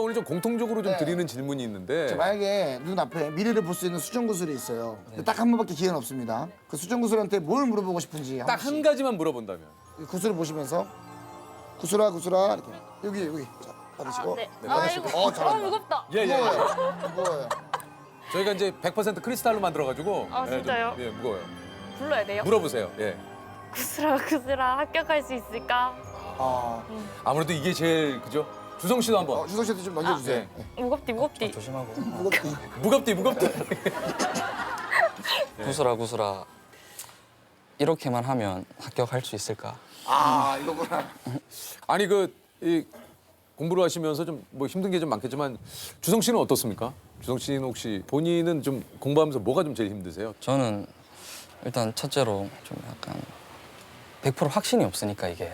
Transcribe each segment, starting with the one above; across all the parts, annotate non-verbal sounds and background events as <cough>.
오늘 좀 공통적으로 좀 네. 드리는 질문이 있는데 자, 만약에 눈 앞에 미래를 볼 수 있는 수정 구슬이 있어요. 근데 딱 한 번밖에 기회는 없습니다. 그 수정 구슬한테 뭘 물어보고 싶은지 한딱한 번씩. 가지만 물어본다면 이 구슬을 보시면서 구슬아 구슬아 이렇게 여기 여기 자, 받으시고 네. 받으시고 아이고. 어 아 잘한다. 무겁다. 예, 예. 무거워요. 무거워요. 저희가 이제 100% 크리스탈로 만들어가지고 아, 예, 좀, 진짜요? 예, 무거워요. 불러야 돼요? 물어보세요. 예. 구슬아 구슬아 합격할 수 있을까? 아, 아무래도 이게 제일 그죠? 주성 씨도 한번. 어, 주성 씨한테 좀 넘겨주세요. 네. 네. 무겁디 무겁디. 조심하고. 무겁지. 무겁디 무겁디. <laughs> 구슬아 구슬아. 이렇게만 하면 합격할 수 있을까? 아 이거구나. 아니 그 이 공부를 하시면서 좀 뭐 힘든 게 좀 많겠지만 주성 씨는 어떻습니까? 주성 씨는 혹시 본인은 좀 공부하면서 뭐가 좀 제일 힘드세요? 저는 일단 첫째로 좀 약간 100% 확신이 없으니까 이게.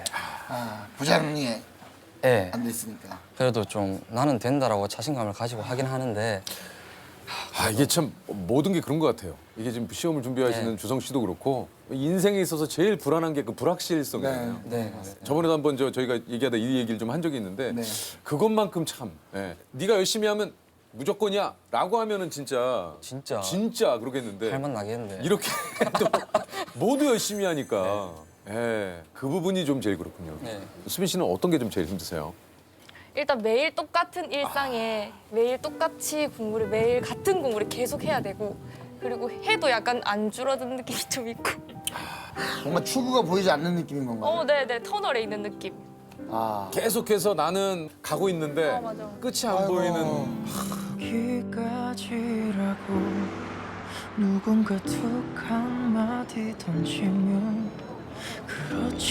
아 부장이 예. 안돼 있으니까. 그래도 좀 나는 된다라고 자신감을 가지고 하긴 하는데 아 이게 참 모든 게 그런 것 같아요. 이게 지금 시험을 준비하시는 네. 주성 씨도 그렇고 인생에 있어서 제일 불안한 게 그 불확실성이에요. 네. 네. 저번에도 한번 저 저희가 얘기하다 이 얘기를 좀 한 적이 있는데 네. 그것만큼 참 예. 네가 열심히 하면 무조건이야라고 하면은 진짜 진짜 진짜 그러겠는데 할만 나겠는데. 이렇게 <laughs> 또 모두 열심히 하니까 예. 그 부분이 좀 제일 그렇군요. 네. 수빈 씨는 어떤 게 좀 제일 힘드세요? 일단 매일 똑같은 일상에 매일 똑같이 공부를 매일 같은 공부를 계속 해야 되고 그리고 해도 약간 안 줄어든 느낌이 좀 있고. 뭔가 추구가 보이지 않는 느낌인 건가요? 어, 네네 터널에 있는 느낌. 아 계속해서 나는 가고 있는데 어, 맞아. 끝이 안 아이고. 보이는 여기까지라고 누군가 툭 한마디 던지면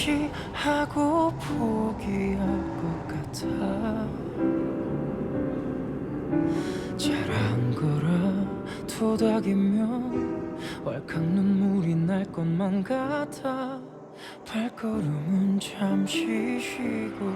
그렇지 하고 포기할 것 같아. 잘한 거라 토닥이면 왈칵 눈물이 날 것만 같아. 발걸음은 잠시 쉬고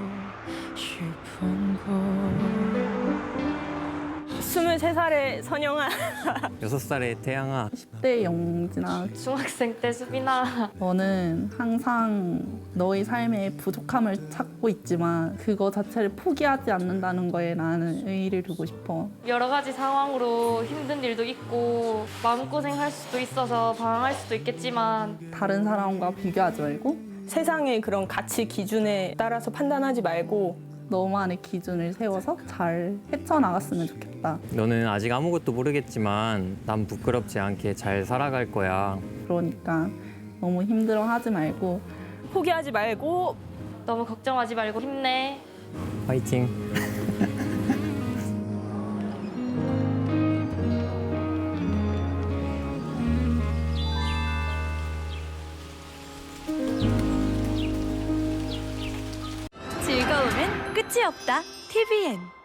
23살의 선영아. <laughs> 여섯 살의 태양아. 때 영진아. 중학생 때 수빈아. 너는 항상 너의 삶에 부족함을 찾고 있지만 그거 자체를 포기하지 않는다는 거에 나는 의의를 두고 싶어. 여러 가지 상황으로 힘든 일도 있고 마음고생 할 수도 있어서 방황할 수도 있겠지만 다른 사람과 비교하지 말고 세상의 그런 가치 기준에 따라서 판단하지 말고 너만의 기준을 세워서 잘 헤쳐나갔으면 좋겠다. 너는 아직 아무것도 모르겠지만 난 부끄럽지 않게 잘 살아갈 거야. 그러니까 너무 힘들어하지 말고 포기하지 말고 너무 걱정하지 말고 힘내. 화이팅 끝이 없다. TVN